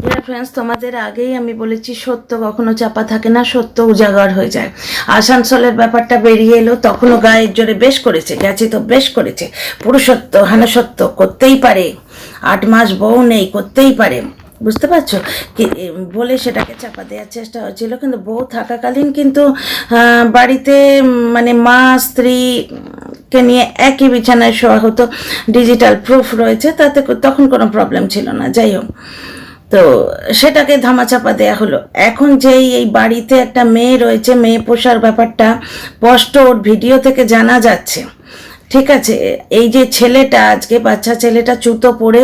Friends তোমাদের আগেই আমি বলেছি, সত্য কখনো চাপা থাকে না, সত্য উজাগর হয়ে যায়। আসানসোলের ব্যাপারটা বেরিয়ে এলো, তখনও গায়ের জোরে বেশ করেছে গেছে তো বেশ করেছে। পুরুষত্ব, হানসত্ব করতেই পারে। আট মাস বউ নেই, করতেই পারে। বুঝতে পারছ? কি বলে সেটাকে চাপা দেওয়ার চেষ্টা হচ্ছিল কিন্তু বউ থাকাকালীন কিন্তু বাড়িতে মানে মা, স্ত্রী, কে নিয়ে একই বিছানায় শোয়া হতো। ডিজিটাল প্রুফ রয়েছে, তাতে তখন কোনো প্রবলেম ছিল না। যাই হোক তো সেটাকে ধামাচাপা দেয়া হলো। এখন যেই এই বাড়িতে একটা মেয়ে রয়েছে, মেয়ে পোষার ব্যাপারটা স্পষ্ট ওর ভিডিও থেকে জানা যাচ্ছে। ঠিক আছে, এই যে ছেলেটা আজকে, বাচ্চা ছেলেটা জুতো পরে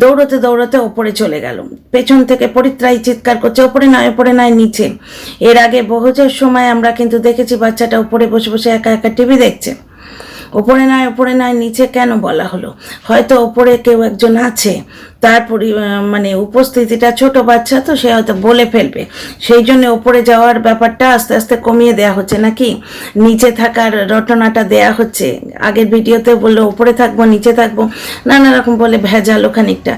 দৌড়তে দৌড়তে ওপরে চলে গেল। পেছন থেকে পরিত্রায়ী চিৎকার করছে, ওপরে নয় ওপরে নয়, নিচে। এর আগে বহুজের সময় আমরা কিন্তু দেখেছি বাচ্চাটা উপরে বসে বসে একা একা টিভি দেখছে। ওপরে নয় ওপরে নয় নিচে কেন বলা হলো? হয়তো ওপরে কেউ একজন আছে, তার পরি মানে উপস্থিতিটা ছোট বাচ্চা তো সে হয়তো বলে ফেলবে। সেই জন্য ওপরে যাওয়ার ব্যাপারটা আস্তে আস্তে কমিয়ে দেয়া হচ্ছে নাকি? নিচে থাকার রটনাটা দেয়া হচ্ছে। আগের ভিডিওতে বলল, ওপরে থাকব, নিচে থাকব। নানা রকম বলে ভেজালো খানিকটা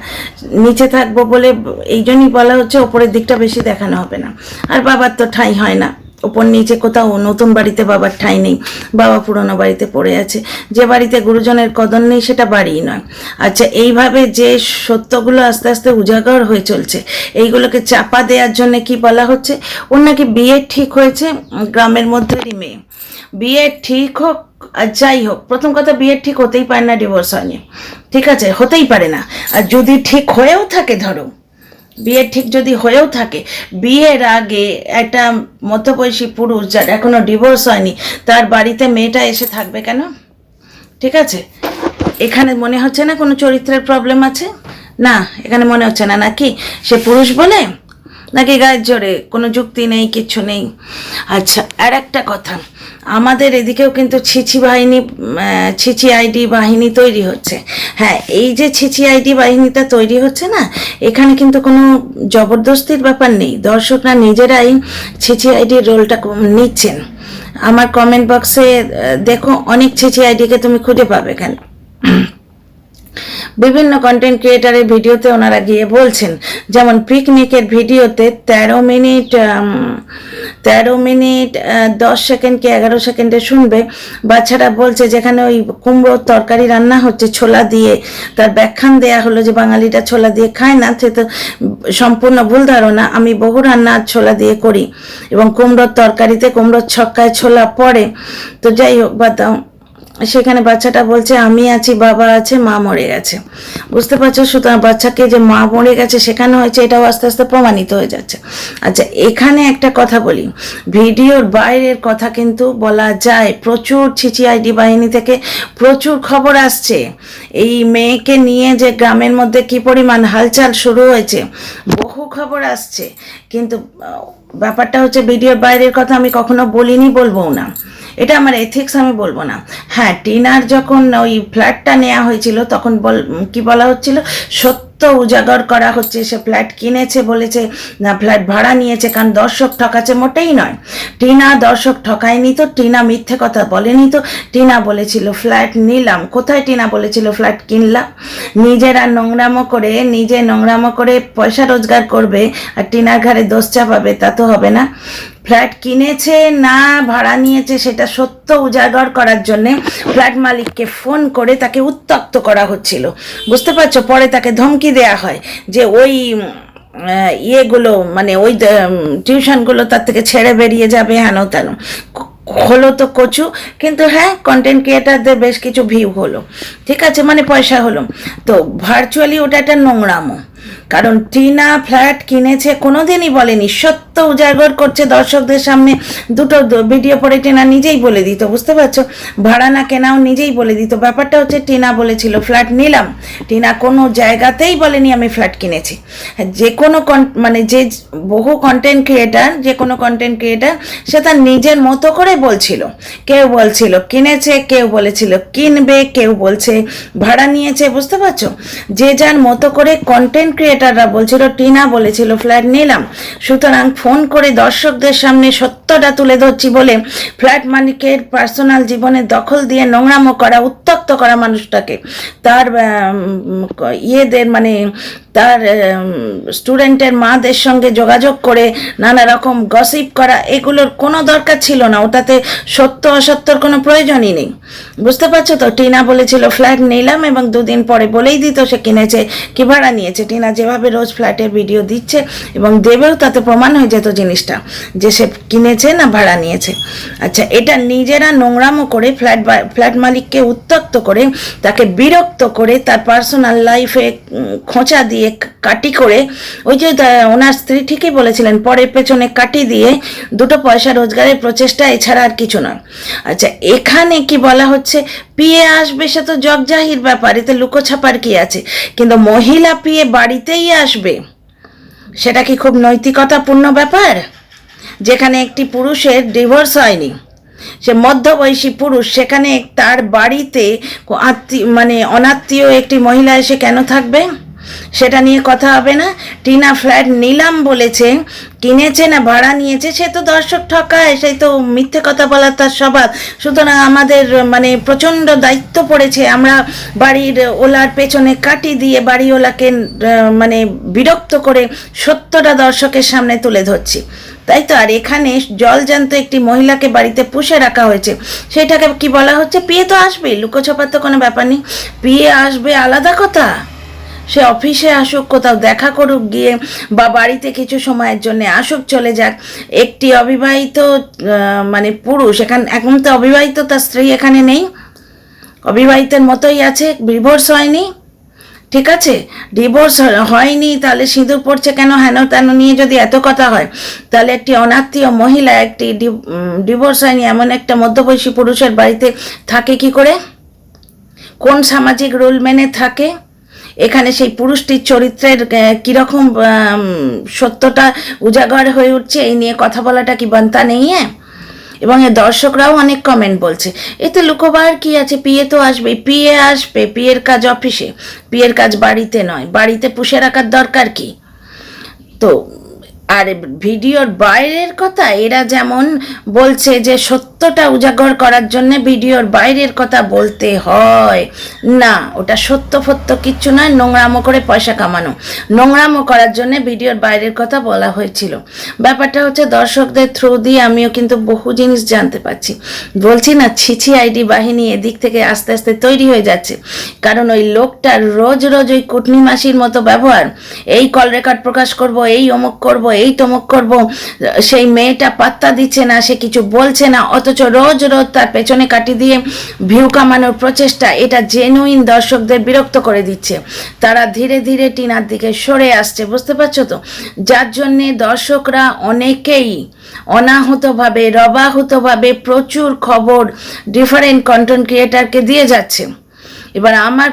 নিচে থাকব বলে এই জন্যই বলা হচ্ছে, ওপরের দিকটা বেশি দেখানো হবে না। আর বাবার তো ঠাঁই হয় না। ওপর নিচে কোথাও নতুন বাড়িতে বাবার ঠাঁই নেই, বাবা পুরনো বাড়িতে পড়ে আছে। যে বাড়িতে গুরুজনের কদর নেই, সেটা বাড়িই নয়। আচ্ছা এইভাবে যে সত্যগুলো আস্তে আস্তে উজাগর হয়ে চলছে, এইগুলোকে চাপা দেওয়ার জন্য কি বলা হচ্ছে? ওর নাকি বিয়ে ঠিক হয়েছে গ্রামের মধ্যেরই মেয়ে। বিয়ে ঠিক হোক, আর যাই হোক, প্রথম কথা বিয়ে ঠিক হতেই পারে না ডিভোর্স হয়নি। ঠিক আছে, হতেই পারে না। আর যদি ঠিক হয়েও থাকে, ধরো বিয়ে ঠিক যদি হয়েও থাকে, বিয়ের আগে একটা মধ্যবয়সী পুরুষ যার এখনও ডিভোর্স হয়নি, তার বাড়িতে মেয়েটা এসে থাকবে কেন? ঠিক আছে? এখানে মনে হচ্ছে না কোনো চরিত্রের প্রবলেম আছে? না, এখানে মনে হচ্ছে না। নাকি সে পুরুষ বলে? নাকি গায়ের জোরে, কোনো যুক্তি নেই কিচ্ছু নেই। আচ্ছা আর একটা কথা। আমাদের এদিকেও কিন্তু ছিছি বাহিনী ছিছি আইডি বাহিনী তৈরি হচ্ছে। হ্যাঁ এই যে ছিছি আইডি বাহিনীটা তৈরি হচ্ছে না, এখানে কিন্তু কোনো জবরদস্তির ব্যাপার নেই। দর্শকরা নিজেরাই ছিছি আইডির রোলটা নিচ্ছেন। আমার কমেন্ট বক্সে দেখো, অনেক ছিছি আইডিকে তুমি খুঁজে পাবে এখানে। বিভিন্ন কন্টেন্ট ক্রিয়েটারের ভিডিওতে ওনারা গিয়ে বলছেন, যেমন পিকনিকের ভিডিওতে তেরো মিনিট তেরো মিনিট দশ সেকেন্ড কি এগারো সেকেন্ডে শুনবে। বাচ্চারা বলছে যেখানে ওই কুমড়োর তরকারি রান্না হচ্ছে, ছোলা দিয়ে। তার ব্যাখ্যান দেয়া হলো যে বাঙালিটা ছোলা দিয়ে খায় না, সে তো সম্পূর্ণ ভুল ধারণা। আমি বহু রান্না ছোলা দিয়ে করি এবং কুমড়োর তরকারিতে কুমড়োর ছক্কায় ছোলা পড়ে। তো যাই হোক দাও সেখানে বাচ্চাটা বলছে, আমি আছি, বাবা আছে, মা মরে গেছে। বুঝতে পারছ? সুতরাং বাচ্চাকে যে মা মরে গেছে, সেখানে হয়েছে, এটাও আস্তে আস্তে প্রমাণিত হয়ে যাচ্ছে। আচ্ছা এখানে একটা কথা বলি। ভিডিওর বাইরের কথা কিন্তু বলা যায়, প্রচুর ছিচি আইডি বাহিনী থেকে প্রচুর খবর আসছে। এই মেয়েকে নিয়ে যে গ্রামের মধ্যে কি পরিমাণ হালচাল শুরু হয়েছে, বহু খবর আসছে। কিন্তু ব্যাপারটা হচ্ছে, ভিডিওর বাইরের কথা আমি কখনো বলিনি বলব না। এটা আমার এথিক্স আমি বলব না। হ্যাঁ টিনার যখন ওই ফ্ল্যাটটা নেওয়া হয়েছিল, তখন বল কি বলা হচ্ছিল? সত্য উজাগর করা হচ্ছে, সে ফ্ল্যাট কিনেছে বলেছে, না ফ্ল্যাট ভাড়া নিয়েছে, কারণ দর্শক ঠকাচ্ছে মোটেই নয়। টিনা দর্শক ঠকায়নি তো, টিনা মিথ্যে কথা বলেনি তো। টিনা বলেছিল ফ্ল্যাট নিলাম। কোথায় টিনা বলেছিল ফ্ল্যাট কিনলাম? নিজেরা নোংরামো করে, নিজে নোংরামো করে পয়সা রোজগার করবে, আর টিনার ঘরে দোষ চাপাবে, তা তো হবে না। ফ্ল্যাট কিনেছে, না ভাড়া নিয়েছে, সেটা সত্য উজাগর করার জন্য ফ্ল্যাট মালিককে ফোন করে তাকে উত্তক্ত করা হচ্ছিল। বুঝতে পারছ? পরে তাকে ধমকি দেয়া হয় যে ওই ইয়েগুলো মানে ওই টিউশনগুলো তার থেকে ছেড়ে বেরিয়ে যাবে, হেন তেন। হলো তো কচু, কিন্তু হ্যাঁ কন্টেন্ট ক্রিয়েটারদের বেশ কিছু ভিউ হলো। ঠিক আছে মানে পয়সা হলো। তো ভার্চুয়ালি ওটা একটা নোংরামো। কারণ টিনা ফ্ল্যাট কিনেছে, কোনোদিনই বলেনি, সত্য উজাগর করছে দর্শকদের সামনে। দুটো ভিডিও পরে টিনা নিজেই বলে দিত, বুঝতে পারছ? ভাড়া না কেনাও নিজেই বলে দিত। ব্যাপারটা হচ্ছে টিনা বলেছিল, ফ্ল্যাট নিলাম। টিনা কোনো জায়গাতেই বলেনি, আমি ফ্ল্যাট কিনেছি। যে কোনো কন- মানে যে বহু কন্টেন্ট ক্রিয়েটার যে কোনো কন্টেন্ট ক্রিয়েটার সে তার নিজের মতো করে বলছিল। কেউ বলছিল, কিনেছে। কেউ বলেছিল, কিনবে। কেউ বলছে, ভাড়া নিয়েছে। বুঝতে পারছ? যে যার মতো করে কন্টেন্ট ক্রিয়েটাররা বলছিল, টিনা বলেছিল ফ্ল্যাট নিলাম। সুতরাং ফোন করে দর্শকদের সামনে সত্যটা তুলে ধরছি বলে ফ্ল্যাট মালিকের পার্সোনাল জীবনে দখল দিয়ে নোংরামো করা উত্তক্ত করা মানুষটাকে। তার ইয়েদের মানে তার স্টুডেন্টের মাদের সঙ্গে যোগাযোগ করে নানা রকম গসিপ করা, এগুলোর কোনো দরকার ছিল না। ওটাতে সত্য, অসত্যর কোনো প্রয়োজনই নেই। বুঝতে পারছ তো? টিনা বলেছিল ফ্ল্যাট নিলাম এবং দুদিন পরে বলেই দিত সে কিনেছে, কি ভাড়া নিয়েছে? টিনা যেভাবে রোজ ফ্ল্যাটের ভিডিও দিচ্ছে এবং দেবেও তাতে প্রমাণ হয়ে যেত জিনিসটা, যে সে কিনেছে না ভাড়া নিয়েছে। আচ্ছা এটা নিজেরা নোংরামো করে ফ্ল্যাট ফ্ল্যাট মালিককে উত্তক্ত করে, তাকে বিরক্ত করে তার পার্সোনাল লাইফে খোঁচা দিয়ে কাটি করে, ওই যে ওনার স্ত্রী ঠিকই বলেছিলেন, পরের পেছনে কাটি দিয়ে দুটো পয়সা রোজগারের প্রচেষ্টা, এছাড়া আর কিছু নয় আচ্ছা এখানে কি বলা হচ্ছে? পিয়ে আসবে সে তো জগজাহির ব্যাপার, এতে লুকোছাপার কি আছে? কিন্তু মহিলা পিয়ে বাড়িতেই আসবে, সেটা কি খুব নৈতিকতাপূর্ণ ব্যাপার? যেখানে একটি পুরুষের ডিভোর্স হয়নি, সে মধ্যবয়সী পুরুষ, সেখানে তার বাড়িতে আত্মীয় মানে অনাত্মীয় একটি মহিলা এসে কেন থাকবে? সেটা নিয়ে কথা হবে না। টিনা ফ্ল্যাট নিলাম বলেছে কিনেছে না ভাড়া নিয়েছে সে তো দর্শক ঠকায় সেই তো মিথ্যে কথা বলার তার স্বভাব। সুতরাং আমাদের মানে প্রচণ্ড দায়িত্ব পড়েছে। আমরা বাড়ির ওলার পেছনে কাটি দিয়ে বাড়িওয়ালাকে আহ, মানে বিরক্ত করে সত্যটা দর্শকের সামনে তুলে ধরছি। তাই তো আর এখানে জলজান্ত একটি মহিলাকে বাড়িতে পুষে রাখা হয়েছে। সেটাকে কি বলা হচ্ছে? পিয়ে তো আসবেই লুকোছপার তো কোনো ব্যাপার নেই। পিয়ে আসবে আলাদা কথা। সে অফিসে আসুক, কোথাও দেখা করুক, গিয়ে বা বাড়িতে কিছু সময়ের জন্য আসুক, চলে যাক। একটি অবিবাহিত মানে পুরুষ, এখানে এখন তো অবিবাহিত, তার স্ত্রী এখানে নেই। অবিবাহিতের মতোই আছে ডিভোর্স হয়নি। ঠিক আছে? ডিভোর্স হয়নি, তাহলে সিঁদুর পড়ছে কেন? হেন তেন নিয়ে যদি এত কথা হয়, তাহলে একটি অনাত্মীয় মহিলা একটি ডিভোর্স হয়নি, এমন একটা মধ্যবয়সী পুরুষের বাড়িতে থাকে কি করে? কোন সামাজিক রুল মেনে থাকে? এখানে সেই পুরুষটির চরিত্রের কীরকম সত্যটা উজাগর হয়ে উঠছে, এই নিয়ে কথা বলাটা কি বান্তা নেই হ্যাঁ? এবং এর দর্শকরাও অনেক কমেন্ট বলছে। এতে লুকোবার কি আছে? পিয়ে তো আসবে পিয়ে আসবে, পিয়ের কাজ অফিসে। পিয়ের কাজ বাড়িতে নয়। বাড়িতে পুষে রাখার দরকার কি? তো, আর ভিডিওর বাইরের কথা, এরা যেমন বলছে যে সত্যটা উজাগর করার জন্য ভিডিওর বাইরের কথা বলতে হয়। না, ওটা সত্য ফত্য কিচ্ছু নয়, নোংরামো করে পয়সা কামানো। নোংরামো করার জন্য ভিডিওর বাইরের কথা বলা হয়েছিল। ব্যাপারটা হচ্ছে দর্শকদের থ্রু দিয়ে আমিও কিন্তু বহু জিনিস জানতে পারছি। বলছি না, ছিছি আইডি বাহিনী এদিক থেকে আস্তে আস্তে তৈরি হয়ে যাচ্ছে। কারণ ওই লোকটার রোজ রোজ ওই কুটনি মাসির মতো ব্যবহার। এই কল রেকর্ড প্রকাশ করব, এই অমুক করব, এই তমুক করব, সেই মেয়েটা পাত্তা দিচ্ছে না, সে কিছু বলছে না অথচ রোজ রোজ তার পেছনে কাটি দিয়ে ভিউ কামানোর প্রচেষ্টা এটা জেনুইন দর্শকদের বিরক্ত করে দিচ্ছে। তারা ধীরে ধীরে টিনার দিকে সরে আসছে, বুঝতে পারছ তো? যার জন্যে দর্শকরা অনেকেই অনাহতভাবে, রবাহতভাবে প্রচুর খবর ডিফারেন্ট কন্টেন্ট ক্রিয়েটারকে দিয়ে যাচ্ছে। এবার আমার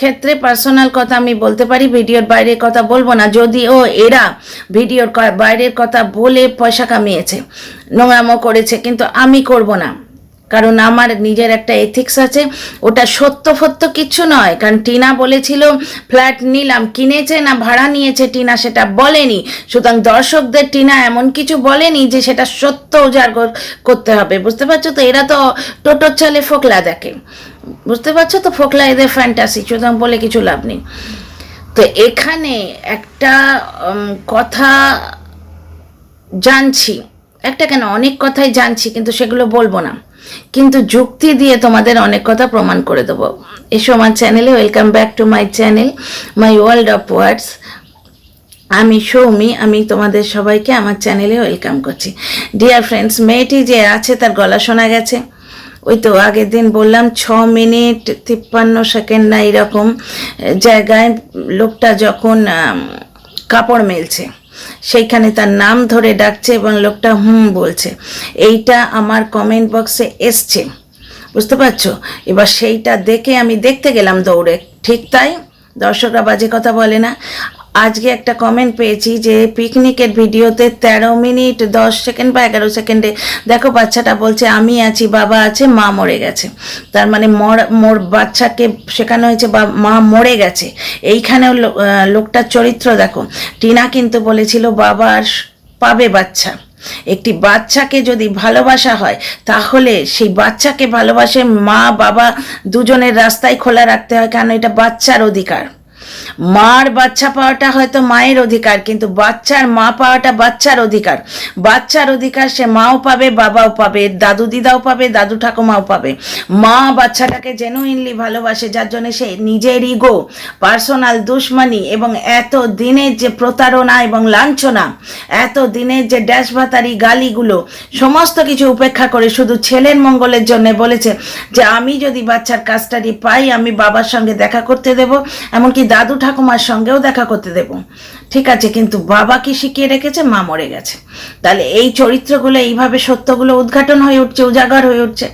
ক্ষেত্রে পার্সোনাল কথা আমি বলতে পারি, ভিডিওর বাইরের কথা বলব না। যদিও এরা ভিডিওর বাইরের কথা বলে পয়সা কামিয়েছে, নোংরামো করেছে, কিন্তু আমি করব না। কারণ আমার নিজের একটা এথিক্স আছে, ওটা সত্য ফত্য কিচ্ছু নয়। কারণ টিনা বলেছিল, ফ্ল্যাট নিলাম, কিনেছে না ভাড়া নিয়েছে টিনা সেটা বলেনি। সুতরাং দর্শকদের টিনা এমন কিছু বলেনি যে সেটা সত্য উজাগর করতে হবে। বুঝতে পারছ তো? এরা তো টোটোর চালে ফোকলা দেখে। বুঝতে পারছ তো? ফোকলা এদের ফ্যান্টাসি সুতরাং বলে কিছু লাভ নেই। তো এখানে একটা কথা জানছি। একটা কেন? অনেক কথাই জানছি, কিন্তু সেগুলো বলব না। কিন্তু যুক্তি দিয়ে তোমাদের অনেক কথা প্রমাণ করে দেবো। এসো আমার চ্যানেলে welcome back to my channel my world of words আমি সৌমি, আমি তোমাদের সবাইকে আমার চ্যানেলে ওয়েলকাম করছি। ডিয়ার ফ্রেন্ডস মেয়েটি যে আছে তার গলা শোনা গেছে। ওই তো আগের দিন বললাম, ছ মিনিট তিপ্পান্ন সেকেন্ড না এরকম, জায়গায় লোকটা যখন কাপড় মেলছে। সেইখানে তার নাম ধরে ডাকছে এবং লোকটা হুম বলছে। এইটা আমার কমেন্ট বক্সে এসছে। বুঝতে পারছ? এবার সেইটা দেখে আমি দেখতে গেলাম দৌড়ে। ঠিক তাই? দর্শকরা বাজে কথা বলে না। আজকে একটা কমেন্ট পেয়েছি যে পিকনিকের ভিডিওতে তেরো মিনিট, দশ সেকেন্ড বা এগারো সেকেন্ডে দেখো বাচ্চাটা বলছে, আমি আছি, বাবা আছে, মা মরে গেছে। তার মানে মর, মোর বাচ্চাকে শেখানো হয়েছে, বা মা মরে গেছে। এইখানেও লোকটার চরিত্র দেখো। টিনা কিন্তু বলেছিল, বাবা আর পাবে বাচ্চা। একটি বাচ্চাকে যদি ভালোবাসা হয়, তাহলে সেই বাচ্চাকে ভালোবাসে মা, বাবা দুজনের রাস্তায় খোলা রাখতে হয় কারণ এটা বাচ্চার অধিকার? মার বাচ্চা পাওয়াটা হয়তো মায়ের অধিকার, কিন্তু বাচ্চার মা পাওয়াটা বাচ্চার অধিকার। বাচ্চার অধিকার সে মাও পাবে, বাবাও পাবে, দাদু দিদাও পাবে, দাদু ঠাকুমাও পাবে। মা বাচ্চাটাকে জেনুইনলি ভালোবাসে, যার জন্য সে নিজের ইগো পার্সোনাল দুশ্মনী এবং এত দিনের যে প্রতারণা এবং লাঞ্ছনা, এত দিনের যে ড্যাশ ভাতারি গালিগুলো, সমস্ত কিছু উপেক্ষা করে শুধু ছেলের মঙ্গলের জন্য বলেছে যে, আমি যদি বাচ্চার কাস্টাডি পাই, আমি বাবার সঙ্গে দেখা করতে দেব। এমনকি দাদু ঠাকুমার সঙ্গেও দেখা করতে দেব। ঠিক আছে, কিন্তু বাবা কি শিখিয়ে রেখেছে? মা মরে গেছে। তাহলে এই চরিত্রগুলো, এইভাবে সত্যগুলো উদ্ঘাটন হয়ে উঠছে, উজাগর হয়ে উঠছে।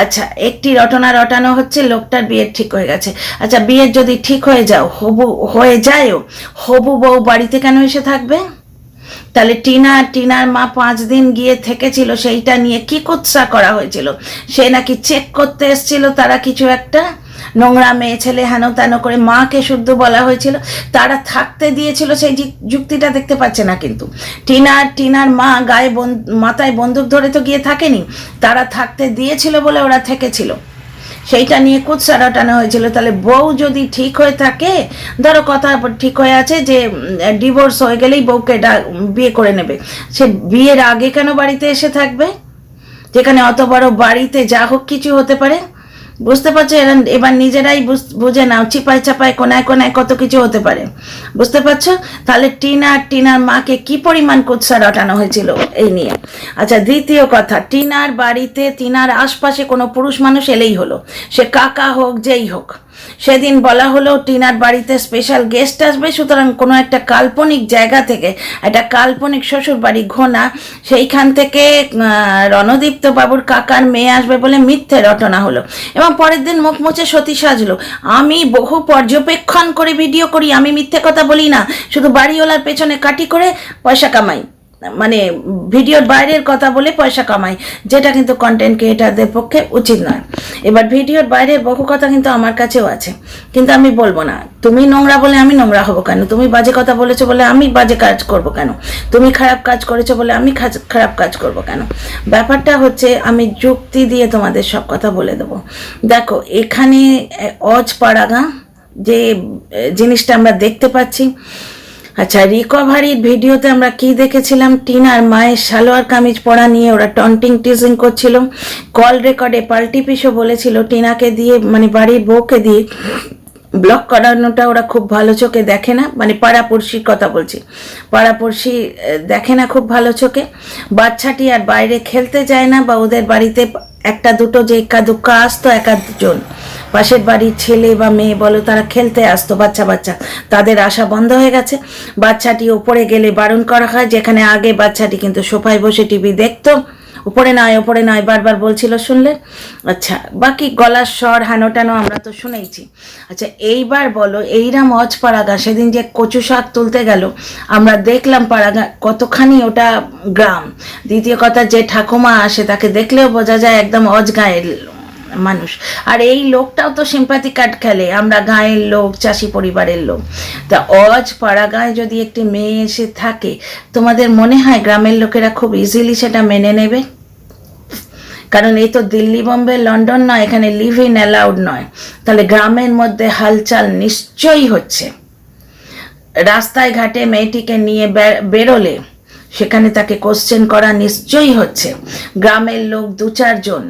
আচ্ছা একটি রটনা রটানো হচ্ছে, লোকটার বিয়ের ঠিক হয়ে গেছে। আচ্ছা বিয়ের যদি ঠিক হয়ে যাও, হবু, হয়ে যায়ও, হবু বউ বাড়িতে কেন এসে থাকবে? তাহলে টিনা, টিনার মা পাঁচ দিন গিয়ে থেকেছিল, সেইটা নিয়ে কি কুৎসা করা হয়েছিল? সে নাকি চেক করতে এসেছিল তারা কিছু একটা? নোংরা মেয়ে ছেলে হেন তেন করে মাকে শুদ্ধ বলা হয়েছিল, তারা থাকতে দিয়েছিল সেই যুক্তিটা দেখতে পাচ্ছে না কিন্তু। টিনার টিনার মা গায়ে মাথায় বন্দুক ধরে তো গিয়ে থাকেনি, তারা থাকতে দিয়েছিল বলে ওরা থেকেছিল। সেইটা নিয়ে কুৎসা রটানো হয়েছিল। তাহলে বউ যদি ঠিক হয়ে থাকে, ধরো কথা ঠিক হয়ে আছে যে ডিভোর্স হয়ে গেলেই বউকে বিয়ে করে নেবে। সে বিয়ের আগে কেন বাড়িতে এসে থাকবে? যেখানে অত বড় বাড়িতে যা হোক কিছু হতে পারে। বুঝতে পারছ? এরা এবার নিজেরাই বুঝ- নাও চিপায় চাপায়, কোনায় কোনায় কত কিছু হতে পারে। বুঝতে পারছ? তাহলে টিনা আর টিনার মাকে কি পরিমাণ কুৎসা রটানো হয়েছিল এই নিয়ে? আচ্ছা দ্বিতীয় কথা, টিনার বাড়িতে, টিনার আশপাশে কোনো পুরুষ মানুষ এলেই হলো। সে কাকা হোক, যেই হোক। সেদিন বলা হলো টিনার বাড়িতে স্পেশাল গেস্ট আসবে, সুতরাং কোনো একটা কাল্পনিক জায়গা থেকে একটা কাল্পনিক শ্বশুর বাড়ি ঘোনা, সেইখান থেকে রণদীপ্ত বাবুর কাকার মেয়ে আসবে বলে মিথ্যে রটনা হলো। এবং পরের দিন মুখ মুছে সতী সাজলো। আমি বহু পর্যবেক্ষণ করে ভিডিও করি, আমি মিথ্যে কথা বলি না। শুধু বাড়িওয়ালার পেছনে কাটি করে পয়সা কামাই। মানে ভিডিওর বাইরের কথা বলে পয়সা কামাই, যেটা কিন্তু কন্টেন্ট ক্রিয়েটারদের পক্ষে উচিত নয়। এবার ভিডিওর বাইরের বহু কথা কিন্তু আমার কাছেও আছে। কিন্তু আমি বলব না, তুমি নোংরা বলে আমি নোংরা হব কেন? তুমি বাজে কথা বলেছ বলে আমি বাজে কাজ করব কেন? তুমি খারাপ কাজ করেছ বলে আমি খারাপ কাজ করব কেন? ব্যাপারটা হচ্ছে আমি যুক্তি দিয়ে তোমাদের সব কথা বলে দেবো। দেখো, এখানে অজ পাড়াগা, যে জিনিসটা আমরা দেখতে পাচ্ছি আচ্ছা রিকভারির ভিডিওতে আমরা কি দেখেছিলাম? টিনার মায়ের সালোয়ার কামিজ পরা নিয়ে ওরা টন্টিং টিজিং করছিল। কল রেকর্ডে পাল্টি পিসও বলেছিল, টিনাকে দিয়ে মানে বাড়ির বউকে দিয়ে ব্লক করানোটা ওরা খুব ভালো চোখে দেখে না। মানে পাড়াপড়শির কথা বলছি। পাড়াপড়শি দেখে না খুব ভালো চোখে। বাচ্চাটি আর বাইরে খেলতে যায় না বা ওদের বাড়িতে একটা দুটো যে একা দুক্কা আসতো একা পাশের বাড়ির ছেলে বা মেয়ে বলো, তারা খেলতে আসতো, বাচ্চা বাচ্চা। তাদের আশা বন্ধ হয়ে গেছে। বাচ্চাটি ওপরে গেলে বারণ করা হয়, যেখানে আগে বাচ্চাটি কিন্তু সোফায় বসে টিভি দেখতো। উপরে নয় ওপরে নয়, বারবার বলছিল, শুনলে? আচ্ছা বাকি গলার স্বর হানো টানো আমরা তো শুনেইছি। আচ্ছা এইবার বলো, এইরাম অজ পাড়াগা সেদিন যে কচু শাক তুলতে গেল, আমরা দেখলাম পাড়াগা কতখানি ওটা গ্রাম। দ্বিতীয় কথা, যে ঠাকুমা আসে, তাকে দেখলেও বোঝা যায় একদম অজ গায়ের মানুষ। আর এই লোকটাও তো সিম্পাথি কার্ড খেলে, আমরা গাঁয়ের লোক, চাষি পরিবারের লোক। তা অজ পাড়া গায়ে যদি একটি মেয়ে এসে থাকে, তোমাদের মনে হয় গ্রামের লোকেরা খুব ইজিলি সেটা মেনে নেবে? কারণ এই তো দিল্লি, বোম্বে, লন্ডন নয়, এখানে লিভ ইন অ্যালাউড নয়। তাহলে গ্রামের মধ্যে হালচাল নিশ্চয়ই হচ্ছে। রাস্তায় ঘাটে মেয়েটিকে নিয়ে বেরোলে, সেখানে তাকে কোশ্চেন করা নিশ্চয়ই হচ্ছে। গ্রামের লোক দু চারজন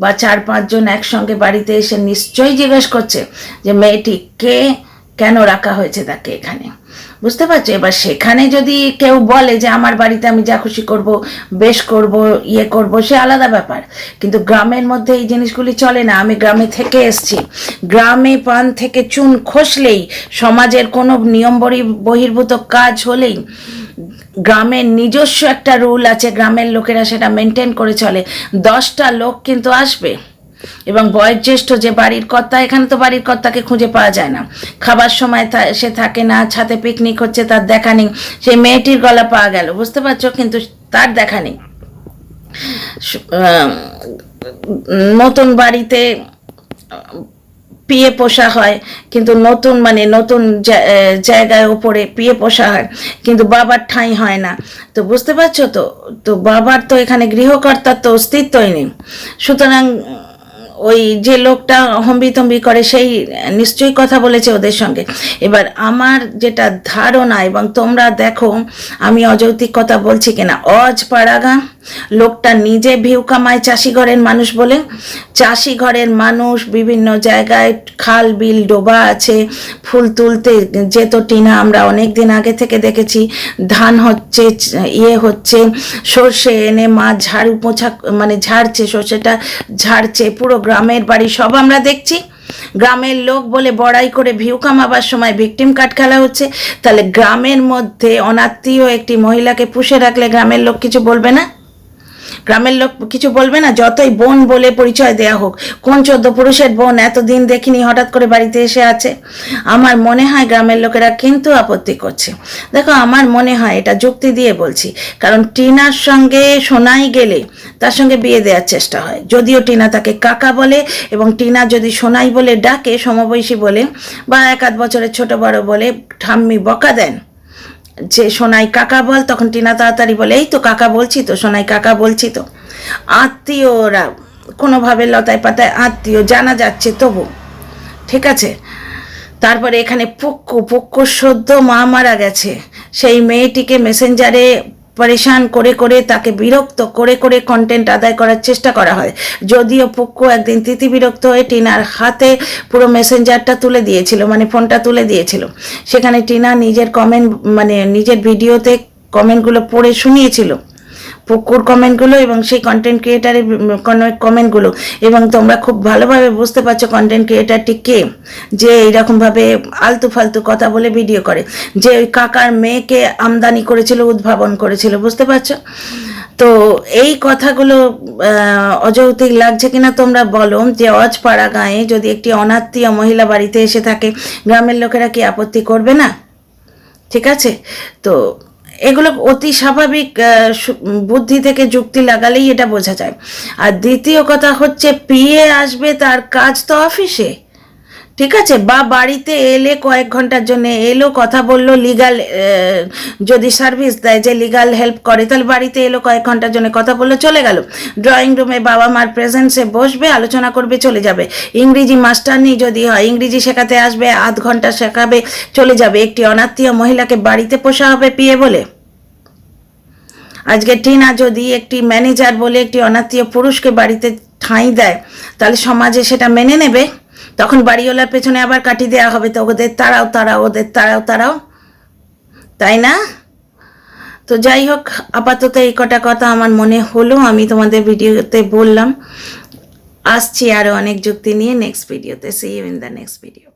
বা চার পাঁচজন একসঙ্গে বাড়িতে এসে নিশ্চয়ই জিজ্ঞেস করছে যে মেয়েটি কে কেন রাখা হয়েছে তাকে এখানে। বুঝতে পারছ? এবার সেখানে যদি কেউ বলে যে আমার বাড়িতে আমি যা খুশি করব, বেশ করব ইয়ে করব, সে আলাদা ব্যাপার। কিন্তু গ্রামের মধ্যে এই জিনিসগুলি চলে না। আমি গ্রামে থেকে এসছি। গ্রামে পান থেকে চুন খসলেই সমাজের কোনো নিয়ম বহি- বহির্ভূত কাজ হলেই গ্রামের নিজস্ব একটা রুল আছে, গ্রামের লোকেরা সেটা মেনটেন করে চলে। দশটা লোক কিন্তু আসবে। এবং বয়োজ্যেষ্ঠ যে বাড়ির কর্তা, এখানে তো বাড়ির কর্তাকে খুঁজে পাওয়া যায় না। খাবার সময় সে থাকে না, ছাদে পিকনিক হচ্ছে, তার দেখা নেই। সেই মেয়েটির গলা পাওয়া গেল। বুঝতে পারছ? কিন্তু তার দেখা নেই। নতুন বাড়িতে পিয়ে পোষা হয়, কিন্তু নতুন মানে নতুন জায়গায় উপরে পিয়ে পোষা হয়, কিন্তু বাবার ঠাঁই হয় না। তো বুঝতে পারছ তো? তো বাবার তো এখানে গৃহকর্তার তো অস্তিত্বই নেই। সুতরাং ওই যে লোকটা হম্বি হম্বিতম্বি করে সেই নিশ্চয়ই কথা বলেছে ওদের সঙ্গে। এবার আমার যেটা ধারণা এবং তোমরা দেখো, আমি অযৌক্তিক কথা বলছি কিনা? অজ পাড়াগা, লোকটা নিজে ভিউ কামায় চাষি ঘরের মানুষ বলে, চাষি ঘরের মানুষ বিভিন্ন জায়গায় খাল, বিল, ডোবা আছে, ফুল তুলতে যেত টিনা, আমরা অনেক দিন আগে থেকে দেখেছি, ধান হচ্ছে ইয়ে হচ্ছে, সর্ষে এনে মা ঝাড়ু পোছা মানে ঝাড়ছে, সর্ষেটা ঝাড়ছে, পুরো গ্রামের বাড়ি সব আমরা দেখছি। গ্রামের লোক বলে বড়াই করে ভিউ কামাবার সময় ভিকটিম কার্ড খেলা হচ্ছে। তাহলে গ্রামের মধ্যে অনাত্মীয় একটি মহিলাকে পুষে রাখলে গ্রামের লোক কিছু বলবে না? গ্রামের লোক কিছু বলবে না, যতই বোন বলে পরিচয় দেয়া হোক। কোন চোদ্দ পুরুষের বোন এতদিন দেখিনি, হঠাৎ করে বাড়িতে এসে আছে? আমার মনে হয় গ্রামের লোকেরা কিন্তু আপত্তি করছে। দেখো, আমার মনে হয় এটা যুক্তি দিয়ে বলছি, কারণ টিনার সঙ্গে সোনাই গেলে তার সঙ্গে বিয়ে দেওয়ার চেষ্টা হয়। যদিও টিনা তাকে কাকা বলে এবং টিনা যদি সোনাই বলে ডাকে, সমবয়সী বলে বা এক আধ বছরের ছোট বড় বলে ঠাম্মি বকা দেন যে সোনাই কাকা বল, তখন টিনা তাড়াতাড়ি বলে, এই তো কাকা বলছি তো, সোনাই কাকা বলছি তো। আত্মীয়রা কোনোভাবে লতায় পাতায় আত্মীয় জানা যাচ্ছে তবু। ঠিক আছে? তারপরে এখানে পুক্কু পুক্কুর সদ্য মা মারা গেছে। সেই মেয়েটিকে মেসেঞ্জারে পরেশান করে করে তাকে বিরক্ত করে করে কন্টেন্ট আদায় করার চেষ্টা করা হয়। যদিও পুক্কু একদিন তিতি বিরক্ত হয়ে টিনার হাতে পুরো মেসেঞ্জারটা তুলে দিয়েছিল মানে ফোনটা তুলে দিয়েছিল। সেখানে টিনা নিজের কমেন্ট মানে নিজের ভিডিওতে কমেন্টগুলো পড়ে শুনিয়েছিল। পুকুর কমেন্টগুলো এবং সেই কন্টেন্ট ক্রিয়েটারের কমেন্টগুলো এবং তোমরা খুব ভালোভাবে বুঝতে পারছ কন্টেন্ট ক্রিয়েটারটি কে যে এইরকমভাবে আলতু ফালতু কথা বলে ভিডিও করে। যে ওই কাকার মেয়েকে আমদানি করেছিল উদ্ভাবন করেছিল বুঝতে পারছ? তো এই কথাগুলো আহ, অযৌক্তিক লাগছে কিনা তোমরা বলো যে অজপাড়া গাঁয়ে যদি একটি অনাত্মীয় মহিলা বাড়িতে এসে থাকে গ্রামের লোকেরা কি আপত্তি করবে না? ঠিক আছে? তো এগুলো অতি স্বাভাবিক বুদ্ধি থেকে যুক্তি লাগালেই এটা বোঝা যায়। আর দ্বিতীয় কথা হচ্ছে, পিএ আসবে তার কাজ তো অফিসে। ঠিক আছে? বা বাড়িতে এলে কয়েক ঘণ্টার জন্য এলো, কথা বলল লিগাল যদি সার্ভিস দেয় যে লিগাল হেল্প করে, তাহলে বাড়িতে এলো, কয়েক ঘণ্টার জন্য কথা বলল, চলে গেল। ড্রয়িং রুমে বাবা মার প্রেজেন্সে বসবে, আলোচনা করবে, চলে যাবে। ইংরেজি মাস্টার মাস্টারনি যদি হয়, ইংরেজি শেখাতে আসবে, আধ ঘণ্টা শেখাবে, চলে যাবে। একটি অনাত্মীয় মহিলাকে বাড়িতে পোষা হবে পিয়ে বলে। আজকে টিনা যদি একটি ম্যানেজার বলে একটি অনাত্মীয় পুরুষকে বাড়িতে ঠাঁই দেয়, তাহলে সমাজে সেটা মেনে নেবে? তখন বাড়িওয়ালার পেছনে আবার কাটি দেওয়া হবে তো ওদের তারাও তারাও ওদের তারাও তারাও তাই না? তো যাই হোক, আপাতত এই কটা কথা আমার মনে হলো, আমি তোমাদের ভিডিওতে বললাম। আসছি আরও অনেক যুক্তি নিয়ে নেক্সট ভিডিওতে see you in the next video